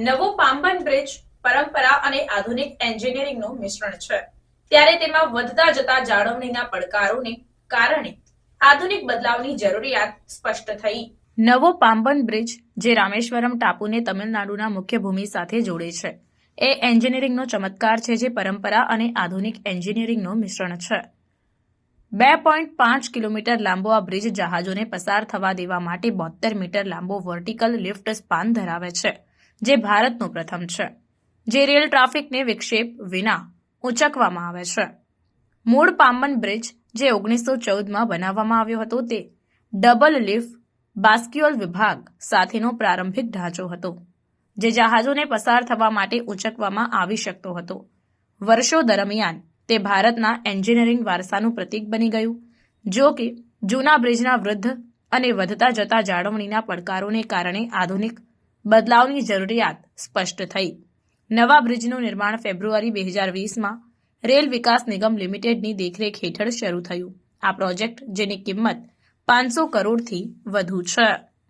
નવો પાંબન બ્રિજ પરંપરા અને આધુનિક એન્જિનિયરિંગનું મિશ્રણ છે. ત્યારે તેમાં વધતા જતા જાળવણીના પડકારોને કારણે આધુનિક બદલાવની જરૂરિયાત સ્પષ્ટ થઈ. નવો પાંબન બ્રિજ, જે રામેશ્વરમ ટાપુને તમિલનાડુના મુખ્ય ભૂમિ સાથે જોડે છે, એ એન્જિનિયરિંગનો ચમત્કાર છે જે પરંપરા અને આધુનિક એન્જિનિયરિંગનું મિશ્રણ છે. બે પોઈન્ટ પાંચ કિલોમીટર લાંબો આ બ્રિજ જહાજોને પસાર થવા દેવા માટે બોતેર મીટર લાંબો વર્ટિકલ લિફ્ટ સ્પાન ધરાવે છે. જે ભારતનું પ્રથમ છે, જે રેલ ટ્રાફિકને વિક્ષેપ વિના ઉંચકવામાં આવે છે. મૂળ પામન બ્રિજ જે ઓગણીસો ચૌદમાં બનાવવામાં આવ્યો હતો તે ડબલ લિફ્ટ બાસ્ક્યુઅલ વિભાગ સાથેનો પ્રારંભિક ઢાંચો હતો, જે જહાજોને પસાર થવા માટે ઉંચકવામાં આવી શકતો હતો. વર્ષો દરમિયાન તે ભારતના એન્જિનિયરિંગ વારસાનું પ્રતીક બની ગયું, જો કે જૂના બ્રિજના વૃદ્ધ અને વધતા જતા જાળવણીના પડકારોને કારણે આધુનિક બદલાવની જરૂરિયાત સ્પષ્ટ થઈ. નવા બ્રિજનું નિર્માણ ફેબ્રુઆરી બે હજાર વીસમાં રેલ વિકાસ નિગમ લિમિટેડની દેખરેખ હેઠળ શરૂ થયું. આ પ્રોજેક્ટ, જેની કિંમત પાંચસો કરોડથી વધુ છે.